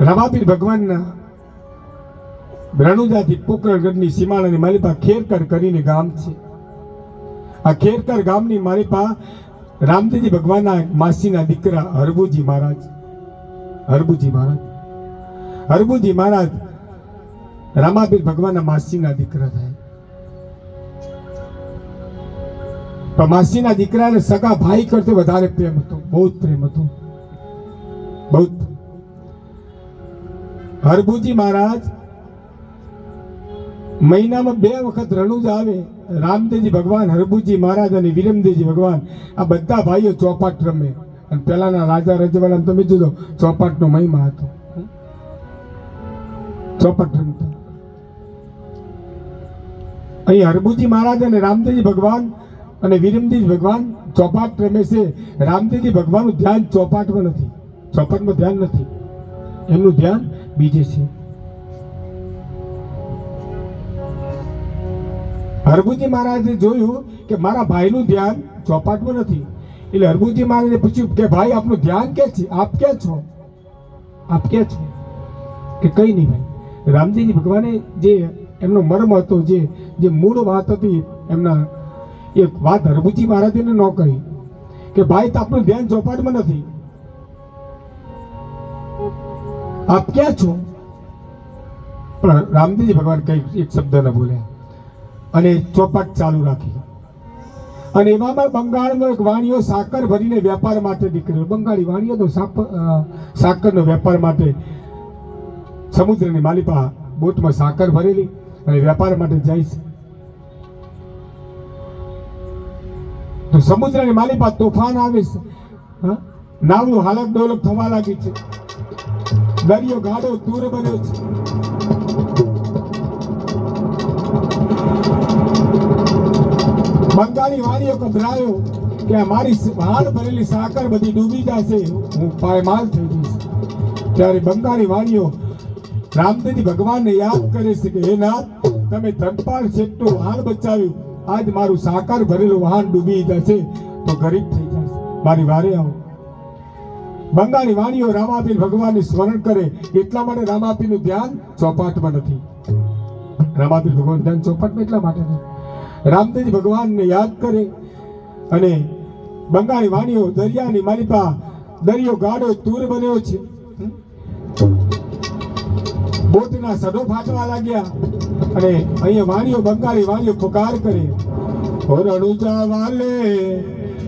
રમાપીર ભગવાનના રણુજાથી પોકરણગઢની સીમાડાની માલિપા ખેરકર કરીને ગામ છે. આ ખેરકર ગામની માલિપા રામજીજી ભગવાનના માસીના દીકરા હરબુજી મહારાજ. હરબુજી મહારાજ. હરબુજી મહારાજ રામાબીર ભગવાનના માસીના દીકરા થાય. પણ માસીના દીકરાને સગા ભાઈ કરતા વધારે પ્રેમ હતો, બહુ જ પ્રેમ હતો. બહુ જ. હરભુજી મહારાજ, મહિનામાં બે વખત રણુજ આવે. રામદેવજી ભગવાન હરભુજી મહારાજ અને વિરમદેવજી ભગવાન. આ બધા ભાઈઓ ચોપાટ રમે. અને પેલાના રાજા રજવાડા તમે જોજો, ચોપાટનો મહિમા હતો. ચોપાટ રમતા. અહીં હરભુજી મહારાજ અને રામદેવજી ભગવાન અને વિરમદેવજી ભગવાન ચોપાટ રમે છે. રામદેવજી ભગવાનનું ધ્યાન ચોપાટમાં નથી. ચોપાટમાં ધ્યાન નથી. એમનું ધ્યાન બીજે છે. હરભુજી મહારાજે જોયું કે મારા ભાઈનું ધ્યાન ચોપાટમાં નથી. એટલે હરભુજી મહારાજે પૂછ્યું કે ભાઈ, આપનું ધ્યાન કે છે? આપ ક્યાં છો? આપ ક્યાં છો? કે કઈ નહીં ભાઈ. રામજીજી ભગવાને જે એમનો મર્મ હતો, જે જે મૂળ વાત હતી, એમના એ વાત હરભુજી મહારાજને ન કહી કે ભાઈ, તો આપણું ધ્યાન ચોપાટમાં નથી. આપ ક્યાં છો? પણ રામદેવજી ભગવાન કઈ એક શબ્દ ન બોલ્યા અને ચોપાટ ચાલુ રાખી. અને એવામાં બંગાળનો એક વાણિયો સાકર ભરીને વેપાર માટે નીકળ્યો. બંગાળી વાણિયો તો સાકરનો વેપાર માટે સમુદ્રની માલિપા બોટમાં સાકર ભરેલી અને વેપાર માટે જાય છે. તો સમુદ્રની માલિપા તોફાન આવે છે? નાવનું હાલત ડોલક થવા લાગી છે. દરિયો ગાઢો દૂર બન્યો છે. બંગાળી વાણીઓ ગભરાયો કે મારી હાલ ભરેલી સાકર બધી ડૂબી જશે. હું પાયમાલ થઈ જઈશ. ત્યારે બંગાળી વાણીઓ રામદેવજી ભગવાનને યાદ કરે છે કે, હે નાથ, તમે ધનપાલ શેઠનું વાહન બચાવ્યું. આજ મારું સાકાર ભરેલું વાહન ડૂબી જશે. તો ગરીબ થઈ જશે. મારી વારે આવો. બંગાળી વાણીઓ રામાપીર ભગવાનને સ્મરણ કરે, એટલા માટે રામાપીરનું ધ્યાન ચોપાટમાં નથી. રામાપીર ભગવાન ધ્યાન ચોપાટમાં એટલા માટે નથી. રામદેવજી ભગવાનને યાદ કરે અને બંગાળી વાણીઓ દરિયાની માલિપા દરિયો ગાઢો તૂર બન્યો છે. બોટના સડો ફાટવા લાગ્યા અને અહીંયા વાણીઓ, બંગાળી વાણીઓ પુકાર કરે. રણુજા વાલે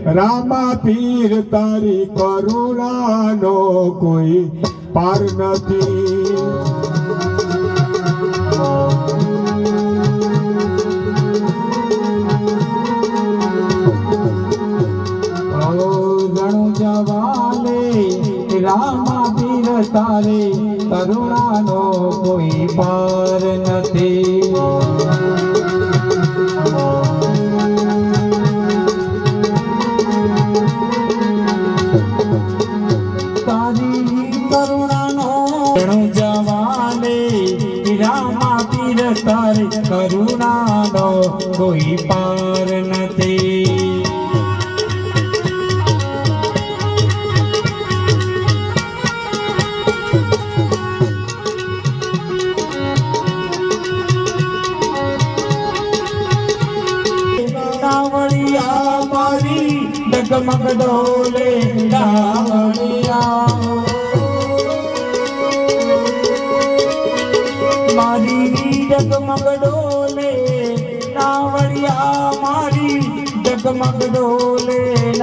રામા પીર તારી કરુણાનો કોઈ પાર નથી. રામા પીર તારે કરુણાનો કોઈ પાર નથી. કોઈ પાર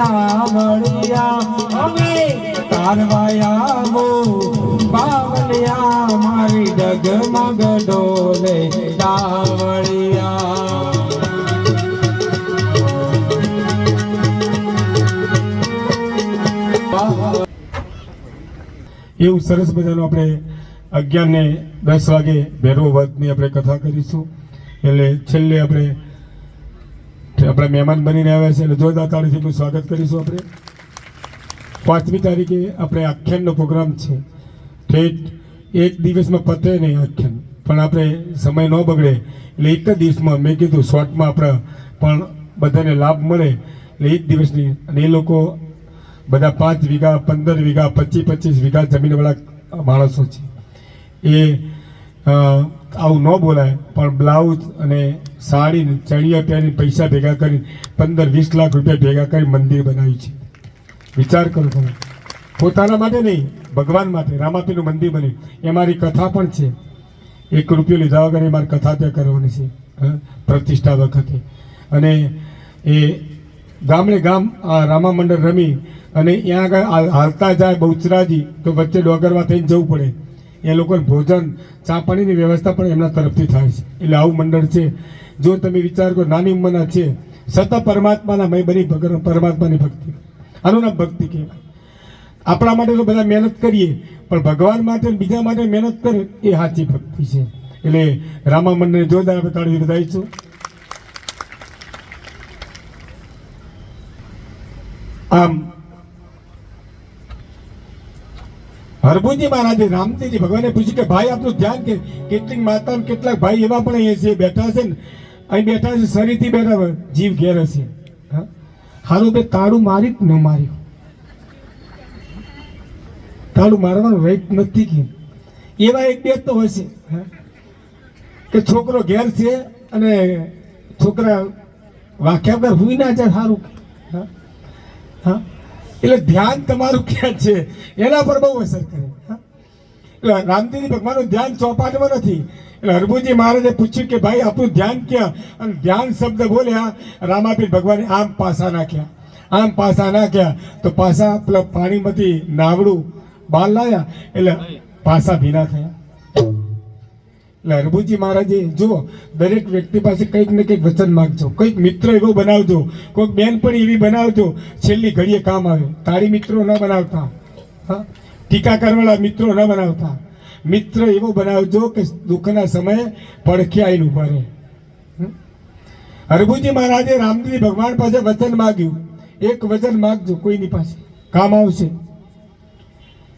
ડાવળિયા તારવાયા હો બાવલિયા મારી ડગમગ ડોલે એવું સરસ મજાનું આપણે અગિયાર ને દસ વાગે ભૈરવ વર્ગની આપણે કથા કરીશું. એટલે છેલ્લે આપણે આપણે મહેમાન બનીને આવ્યા છે. એટલે જોરદાર તાળીથી એમનું સ્વાગત કરીશું આપણે. પાંચમી તારીખે આપણે આખ્યાનનો પ્રોગ્રામ છે. ઠેઠ એક દિવસમાં પતે નહીં આખ્યાન. પણ આપણે સમય ન બગડે. એટલે એક જ દિવસમાં મેં કીધું શોર્ટમાં આપણે પણ બધાને લાભ મળે. એટલે એક દિવસની. અને એ લોકો બધા પાંચ વીઘા, પંદર વીઘા, પચીસ પચીસ વીઘા જમીનવાળા માણસો છે. એ આવું ન બોલાય, પણ બ્લાઉઝ અને સાડી ચણિયા પહેરી પૈસા ભેગા કરી પંદર વીસ લાખ રૂપિયા ભેગા કરી મંદિર બનાવ્યું છે. વિચાર કરો તમે. પોતાના માટે નહીં, ભગવાન માટે રામાપીનું મંદિર બન્યું. એ મારી કથા પણ છે. એક રૂપિયો લીધા વગર એ મારી કથા ત્યાં કરવાની છે પ્રતિષ્ઠા વખતે. અને એ ગામડે ગામ આ રામા મંડળ રમી અને ત્યાં આગળ હાલ- હાલતા જાય બહુચરાજી તો વચ્ચે ડોગરમાં થઈને જવું પડે. એ લોકોને ભોજન ચા પાણીની વ્યવસ્થા પણ એમના તરફથી થાય છે. એટલે આવું મંડળ છે. જો તમે વિચાર કરો, નાની ઉંમરના છે. સતત પરમાત્માના મય બની પરમાત્માની ભક્તિ. આનું નામ ભક્તિ કહેવાય. આપણા માટે તો બધા મહેનત કરીએ, પણ ભગવાન માટે બીજા માટે મહેનત કરે, એ સાચી ભક્તિ છે. એટલે રામા મંડળને જોરદાર આપણે તાળી બધાવીશું આમ હરભુજી મહારાજે રામજીજી ભગવાને પૂછ્યું કે ભાઈ આપનું ધ્યાન કે કેટલીક માતા કેટલાક ભાઈ એવા પણ અહીંયા છે બેઠા છે ને અહીં બેઠા છે શરીરથી બેઠા હોય, જીવ ઘેર હશે? હારું બે તાળું મારી જ ન માર્યું. તાળું મારવાનું રાઈટ નથી કે. એવા એક બે તો હશે હા? કે છોકરો ઘેર છે અને છોકરા વાખ્યા વગર હુઈ ના જાય સારું હા? હા? એટલે ધ્યાન તમારું ક્યાં છે? એના પર બહુ અસર કરે. એટલે રામદેવજી ભગવાનનું ધ્યાન ચોપાટમાં નથી. એટલે હરભુજી મહારાજે પૂછ્યું કે ભાઈ, આપણું ધ્યાન ક્યાં? અને ધ્યાન શબ્દ બોલ્યા, રામાપીર ભગવાને આમ પાસા નાખ્યા. આમ પાસા નાખ્યા તો પાસા પેલા પાણીમાંથી નાવડું બહાર લાયા. એટલે પાસા ભીના થયા. એટલે હરભુજી મહારાજે જો દરેક વ્યક્તિ પાસે કંઈક ને કંઈક વચન માગજો. કંઈક મિત્ર એવો બનાવજો. કોઈક બેન પણ એવી બનાવજો, છેલ્લી ઘડીએ કામ આવે. તાળી મિત્રો ન બનાવતા. હા? ટીકા કરવાળા મિત્રો ન બનાવતા. મિત્ર એવો બનાવજો કે દુઃખના સમયે પડખે આવીને ઊભા રહે હરભુજી મહારાજે રામજી ભગવાન પાસે વચન માગ્યું. એક વચન માગજો કોઈની પાસે. કામ આવશે.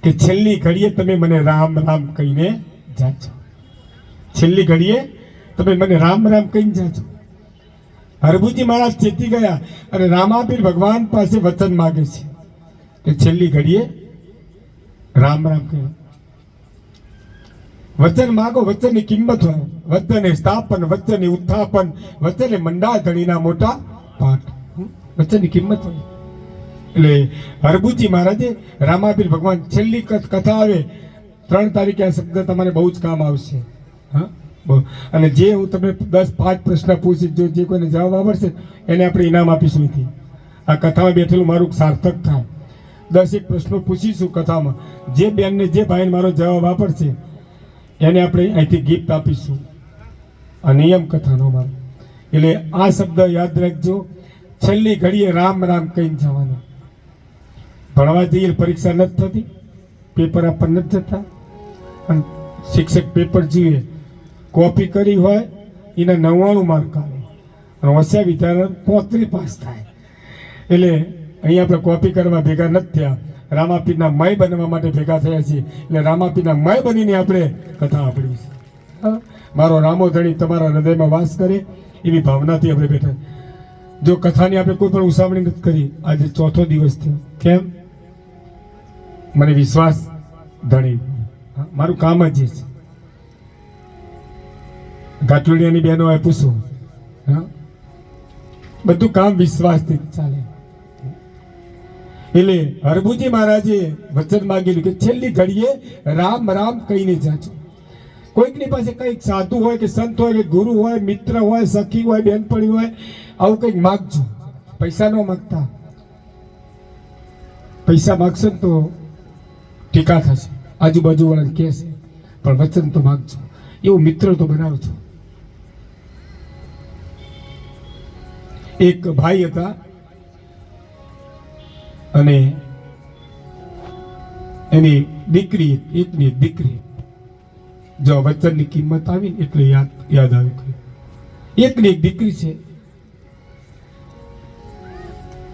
કે છેલ્લી ઘડીએ તમે મને રામ રામ કહીને જાજો. છેલ્લી ઘડીએ તમે મને રામ રામ કહીને જાજો. હરભુજી મહારાજ ચેતી ગયા અને રામાપીર ભગવાન પાસે વચન માગે છે. કે છેલ્લી ઘડીએ રામ રામ કહ્યું. વચન માગો, વચનની કિંમત હોય. વચને સ્થાપન, વચને ઉત્થાપન, વચને મંડા ધણીના મોટા પાઠ? વચનની કિંમત હોય. એટલે હરભુજી મહારાજે રામાપીર ભગવાન છેલ્લી કથા આવે. ત્રણ તારીખે આ શબ્દ તમારે બહુ જ કામ આવશે. હા. અને જે હું તમને દસ, પાંચ પ્રશ્ન પૂછીશ, જો જે કોઈને જવાબ આવડશે, એને આપણે ઇનામ આપીશું અહીંથી. આ કથામાં બેઠેલું મારું સાર્થક થાય. દસ એક પ્રશ્નો પૂછીશું કથામાં. જે બેનને, જે ભાઈને મારો જવાબ આપડશે એને આપણે અહીંથી ગિફ્ટ આપીશું. આ નિયમ કથાનો મારો. એટલે આ શબ્દ યાદ રાખજો. છેલ્લી ઘડીએ રામ રામ કહીને જવાનું. ભણવા જઈએ પરીક્ષા નથી થતી. પેપર આપવા નથી થતા અને શિક્ષક પેપર જોઈએ. કોપી કરી હોય, એને નવ્વાણું માર્ક આવે. અને હોશિયાર વિચાર પોત્રી પાસ થાય. એટલે અહીં આપણે કોપી કરવા ભેગા નથી થયા. રામાપીરના મય બનવા માટે ભેગા થયા છીએ. એટલે રામાપીરના મય બનીને આપણે કથા આપણી છે? મારો રામો ધણી તમારા હૃદયમાં વાસ કરે એવી ભાવનાથી આપણે બેઠા. જો કથાની આપણે કોઈ પણ ઉસાવણી નથી કરી, આજે ચોથો દિવસ થયો. કેમ? મને વિશ્વાસ ધણી. મારું કામ જ છે. ગાંઠુડિયાની બહેનો એ પૂછું. હા? બધું કામ વિશ્વાસથી ચાલે. એટલે હરભુજી મહારાજે વચન માગેલું કે છેલ્લી ઘડીએ રામ રામ કહીને જાજો. કોઈકની પાસે કંઈક સાધુ હોય કે સંત હોય કે ગુરુ હોય, મિત્ર હોય, સખી હોય બહેનપણી હોય, આવું કંઈક માગજો. પૈસા ન માગતા. પૈસા માગશો તો ટીકા થશે. આજુબાજુ વાળા કહેશે. પણ વચન તો માગજો. એવું મિત્ર તો બનાવજો. એક ભાઈ હતા. અને એની દીકરી, એકની એક દીકરી. જો વચનની કિંમત આવી એટલે યાદ યાદ આવી એકની એક દીકરી છે.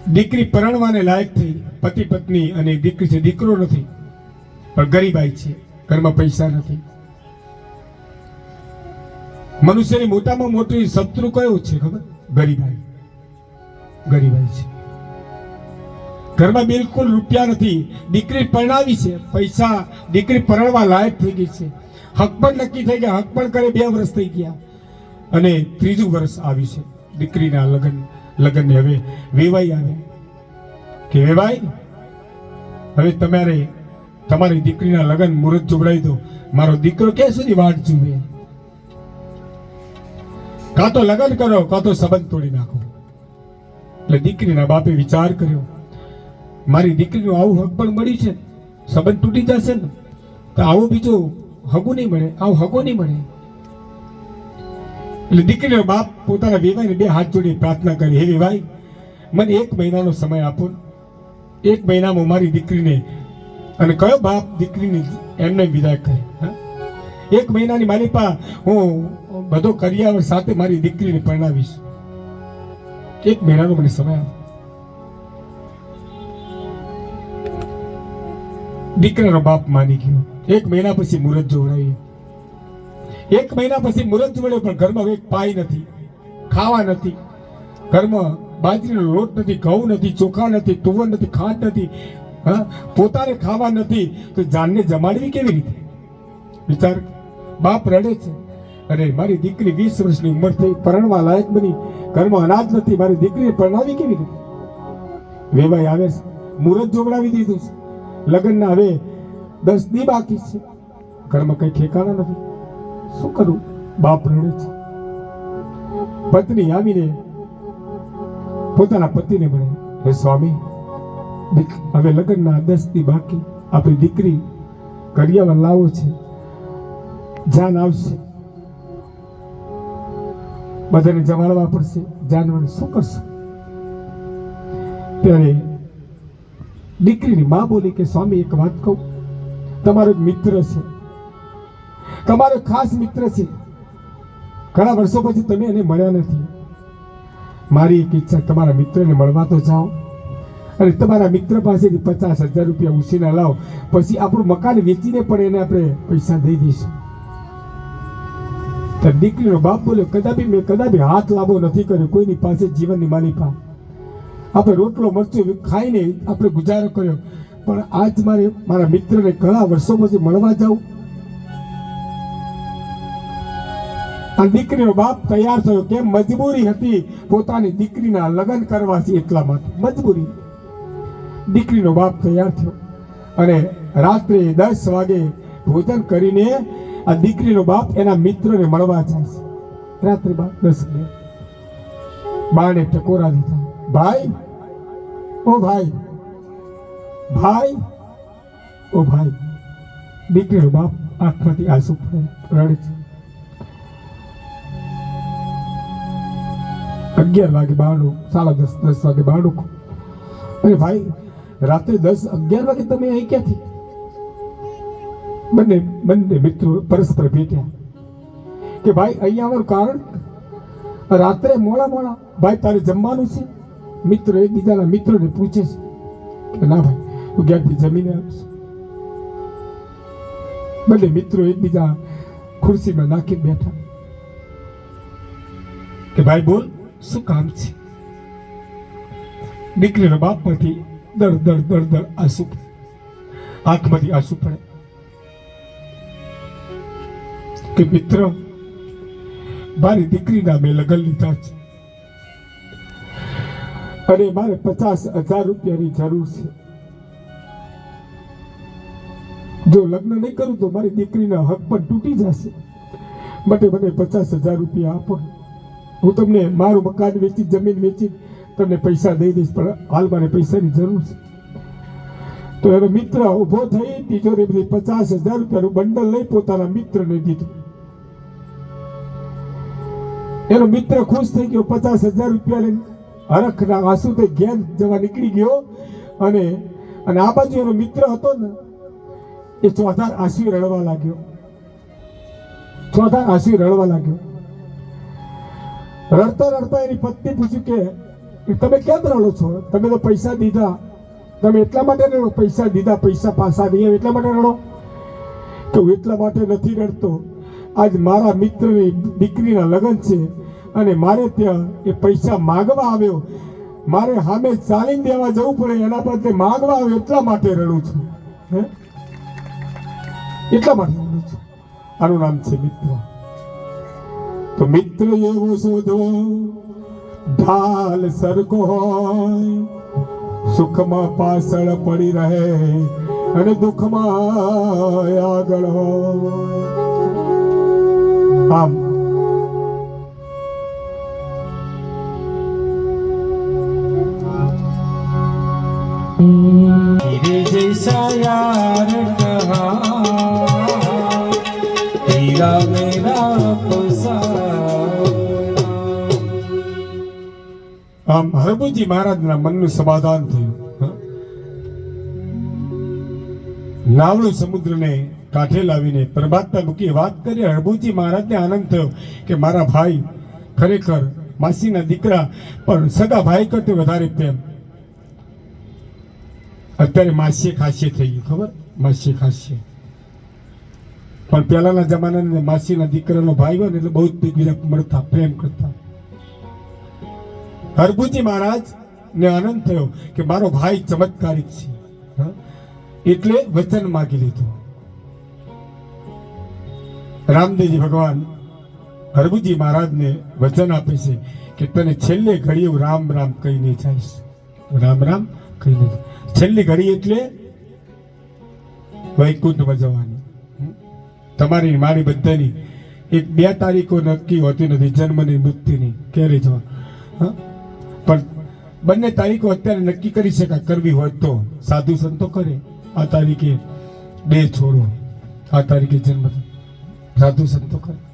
દીકરી પરણવાને લાયક થઈ. પતિ પત્ની અને દીકરી છે, દીકરો નથી. પણ ગરીબાઈ છે, ઘરમાં પૈસા નથી. મનુષ્યની મોટામાં મોટી શત્રુ કયો છે ખબર? ગરીબાઈ. ગરીબાઈ છે. ઘરમાં બિલકુલ રૂપિયા નથી. દીકરી પરણાવી છે. પૈસા દીકરી પરણવા લાયક થઈ ગઈ છે. હક પણ નક્કી થઈ ગયા. હક પણ કરે બે વર્ષ થઈ ગયા. અને ત્રીજું વર્ષ આવ્યું છે. દીકરીના લગ્ન, લગ્નને હવે વેવાઈ આવે. કે વેવાઈ? હવે તમારે, તમારી દીકરીના લગ્ન મુહૂર્ત જોડાઈ દો. મારો દીકરો ક્યાં સુધી વાટ જુએ? કાં તો લગ્ન કરો, કાં તો સંબંધ તોડી નાખો. એટલે દીકરીના બાપે વિચાર કર્યો, મારી દીકરીનું આવું હક પણ મળ્યું છે, સંબંધ તૂટી જશે ને? તો આવું બીજું હગું નહીં મળે, આવું હગો નહીં મળે. એટલે દીકરીનો બાપ પોતાના વેવાઈને બે હાથ જોડી પ્રાર્થના કરી, હે વેવાઈ, મને એક મહિનાનો સમય આપો. એક મહિનામાં મારી દીકરીને અને કયો બાપ દીકરીને એમને વિદાય કરે? એક મહિનાની મારી પા હું બધો કરિયાવર સાથે મારી દીકરીને પરણાવીશ. એક મહિનાનો મને સમય દીકરાનો બાપ માની ગયો. એક મહિના પછી મુહૂર્ત જોવડાવી. એક મહિના પછી મુહૂર્ત જોડ્યો પણ ઘરમાં એક પાઈ નથી. ખાવા નથી. ઘરમાં બાજરીનો લોટ નથી, ઘઉં નથી, ચોખા નથી, તુવર નથી, ખાંડ નથી. હા? પોતાને ખાવા નથી. તો જાનને જમાડવી કેવી રીતે? વિચાર. બાપ રડે છે. અરે, મારી દીકરી વીસ વર્ષની ઉંમર થઈ, પરણવા લાયક બની. ઘરમાં અનાજ નથી, મારી દીકરી પરણાવી કેવી રીતે? વેવાઈ આવે છે મુહૂર્ત જોગડાવી દીધું છે. લગ્નના હવે દસ દી બાકી છે. ઘરમાં કઈ ઠેકાણા નથી. શું કરું? બાપ રડે છે. પત્ની આવીને પોતાના પતિને મળે, હે સ્વામી હવે લગ્નના દસ દી બાકી. આપણી દીકરી કડિયામાં લાવો છે. જાન આવશે. બધાને જમાડવા પડશે. જાનવર શું કરશે? ત્યારે દીકરીની મા બોલી કે, સ્વામી, એક વાત કહું. તમારો મિત્ર છે. તમારો ખાસ મિત્ર છે. ઘણા વર્ષો પછી તમે એને મળ્યા નથી. મારી એક ઈચ્છા, તમારા મિત્રને મળવા તો જાઓ અને તમારા મિત્ર પાસેથી પચાસ હજાર રૂપિયા ઉછીના લાવો. પછી આપણું મકાન વેચીને પણ એને આપણે પૈસા દઈ દઈશું. તો દીકરીનો બાપ બોલ્યો, કદાપી મેં કદાપી હાથ લાંબો નથી કર્યો, કોઈની પાસે જીવનની માની પા આપણે રોટલો, મરચું ખાઈને આપણે ગુજારો કર્યો. પણ આજ મારે મારા મિત્રને ઘણા વર્ષો પછી મળવા જાઉં. આ દીકરીનો બાપ તૈયાર થયો કેમ મજબૂરી હતી પોતાની દીકરીના લગ્ન કરવાથી એટલા માટે. મજબૂરી. દીકરીનો બાપ તૈયાર થયો. અને રાત્રે દસ વાગે ભોજન કરીને આ દીકરીનો બાપ એના મિત્રને મળવા જાય છે. રાત્રે બાપ દસ બાને ટકોરા દીધા ભાઈ, ઓ ભાઈ ભાઈ, ઓ ભાઈ. દીકરીનો બાપ આંખમાંથી આંસુ રડે છે. અગિયાર વાગે બારણું સાડા દસ દસ વાગે બારણું અરે ભાઈ, રાત્રે દસ, અગિયાર વાગે તમે અહીં ક્યાંથી? બંને બંને મિત્રો પરસ્પર ભેટ્યા. કે ભાઈ, અહીંયા આવવાનું કારણ? રાત્રે મોડા મોડા, ભાઈ, તારે જમવાનું છે? મિત્રો એકબીજાના મિત્રોને પૂછે છે કે, ના ભાઈ, હું ક્યાંકથી જમીને આવીશ બંને મિત્રો એકબીજા ખુરશીમાં નાખી બેઠા. કે ભાઈ, બોલ, શું કામ છે? દીકરીનો બાપમાંથી દર દર દર દર આંસુ આંખમાંથી આંસુ પડે. કે મિત્ર, મારી દીકરીના મેં લગ્ન લીધા છે. અને મારે પચાસ હજાર રૂપિયાની જરૂર છે. જો લગ્ન નહીં કરું તો મારી દીકરીના હક પણ તૂટી જશે. માટે મને પચાસ હજાર રૂપિયા આપો. હું તમને મારું મકાન વેચી, જમીન વેચી તમને પૈસા દઈ દઈશ, પણ હાલ મારે પૈસાની જરૂર છે. તો એનો મિત્ર ઊભો થઈ તિજોરી બધી પચાસ હજાર રૂપિયાનું બંડલ લઈ પોતાના મિત્રને દીધું. એનો મિત્ર ખુશ થઈ ગયો, પચાસ હજાર રૂપિયા લઈને હરખના આંસુ તે ઘેર જવા નીકળી ગયો. અને અને આ બાજુ એનો મિત્ર હતો ને, એ ચોથા આંસુ રડવા લાગ્યો. ચોથા આંસુ રડવા લાગ્યો. રડતા રડતા એની પત્ની પૂછ્યું કે તમે કેમ રડો છો? તમે તો પૈસા દીધા. તમે એટલા માટે રડો? પૈસા દીધા, પૈસા પાછા નહીં એટલા માટે રડો? તો એટલા માટે નથી રડતો. આજ મારા મિત્રની દીકરીના લગ્ન છે અને મારે ત્યાં એ પૈસા માગવા આવ્યો. મારે સામે ચાલીને દેવા જવું પડે, એના પર તે માગવા આવ્યો એટલા માટે રડું છું. હે? એટલા માટે રડું છું. આનું નામ છે મિત્ર. તો મિત્ર એવો શોધો ઢાલ સરખો હોય, સુખમાં પાછળ પડી રહે અને દુઃખમાં આગળ હોય. આમ જૈસા યાર કહા હીરા આમ હરબુજી મહારાજના મનનું સમાધાન થયું નાવડું સમુદ્રને કાંઠે લાવીને. પ્રભાતમાં મૂકી વાત કરી હળબુજી મહારાજને આનંદ થયો કે મારા ભાઈ ખરેખર માસીના દીકરા, પણ સગા ભાઈ કરતા વધારે પ્રેમ. અત્યારે માસીએ ખાસીએ થઈ ગયું, ખબર? માસીએ ખાસીએ પણ પહેલાના જમાનાની માસીના દીકરાનો ભાઈ હોય ને એટલે બહુ જ એકબીજા મળતા, પ્રેમ કરતા. હરભુજી મહારાજ ને આનંદ થયો કે મારો ભાઈ ચમત્કારિક છે? એટલે વચન માગી લીધું. રામદેવજી ભગવાન હરભુજી મહારાજને વચન આપે છે કે તને છેલ્લે ઘડી હું રામ રામ કહીને જઈશ. રામ રામ કહીને જઈશ. છેલ્લી ઘડી એટલે વૈકુંઠમાં જવાની તમારી મારી બધાની એક બે તારીખો નક્કી હોતી નથી, જન્મની મૃત્યુની, ક્યારે જવા? પણ બંને તારીખો અત્યારે નક્કી કરી શકાય, કરવી હોય તો. સાધુ સંતો કરે. આ તારીખે બે છોડો. આ તારીખે જન્મ સાધુ સંતો કરે.